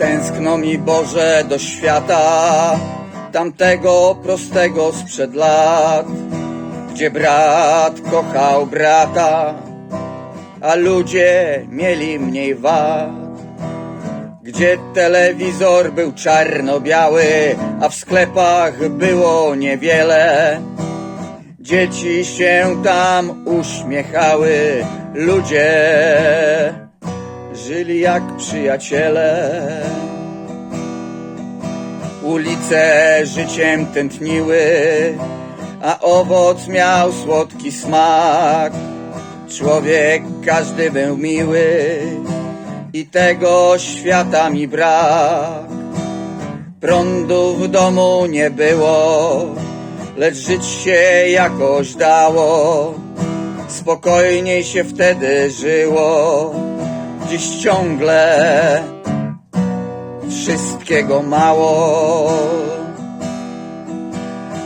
Tęskno mi Boże do świata, tamtego prostego sprzed lat, gdzie brat kochał brata, a ludzie mieli mniej wad. Gdzie telewizor był czarno-biały, a w sklepach było niewiele. Dzieci się tam uśmiechały, ludzie żyli jak przyjaciele. Ulice życiem tętniły, a owoc miał słodki smak. Człowiek każdy był miły i tego świata mi brak. Prądu w domu nie było, lecz żyć się jakoś dało. Spokojniej się wtedy żyło, dziś ciągle wszystkiego mało.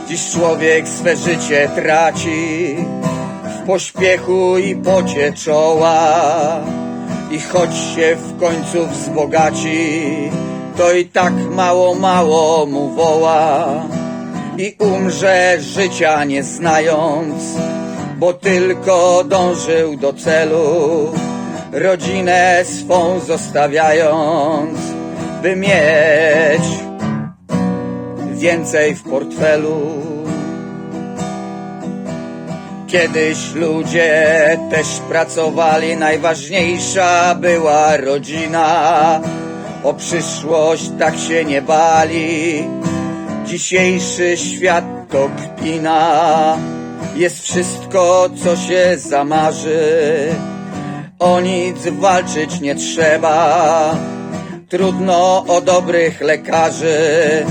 Dziś człowiek swe życie traci w pośpiechu i pocie czoła. I choć się w końcu wzbogaci, to i tak mało, mało mu woła. I umrze życia nie znając, bo tylko dążył do celu, rodzinę swą zostawiając, by mieć więcej w portfelu. Kiedyś ludzie też pracowali, najważniejsza była rodzina. O przyszłość tak się nie bali. Dzisiejszy świat to kpina. Jest wszystko, co się zamarzy. O nic walczyć nie trzeba. Trudno o dobrych lekarzy.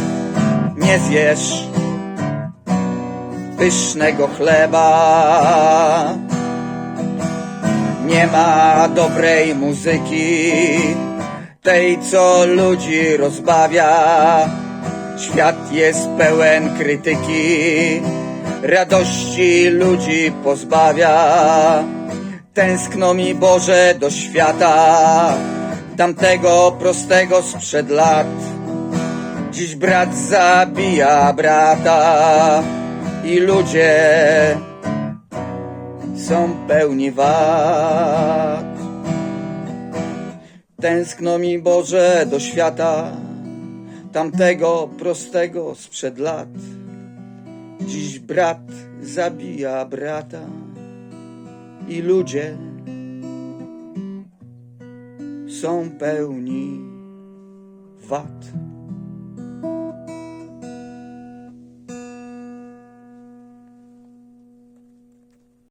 Nie zjesz pysznego chleba. Nie ma dobrej muzyki, tej co ludzi rozbawia. Świat jest pełen krytyki, radości ludzi pozbawia. Tęskno mi Boże do świata, tamtego prostego sprzed lat. Dziś brat zabija brata i ludzie są pełni wad. Tęskno mi Boże do świata, tamtego prostego sprzed lat. Dziś brat zabija brata i ludzie są pełni wad.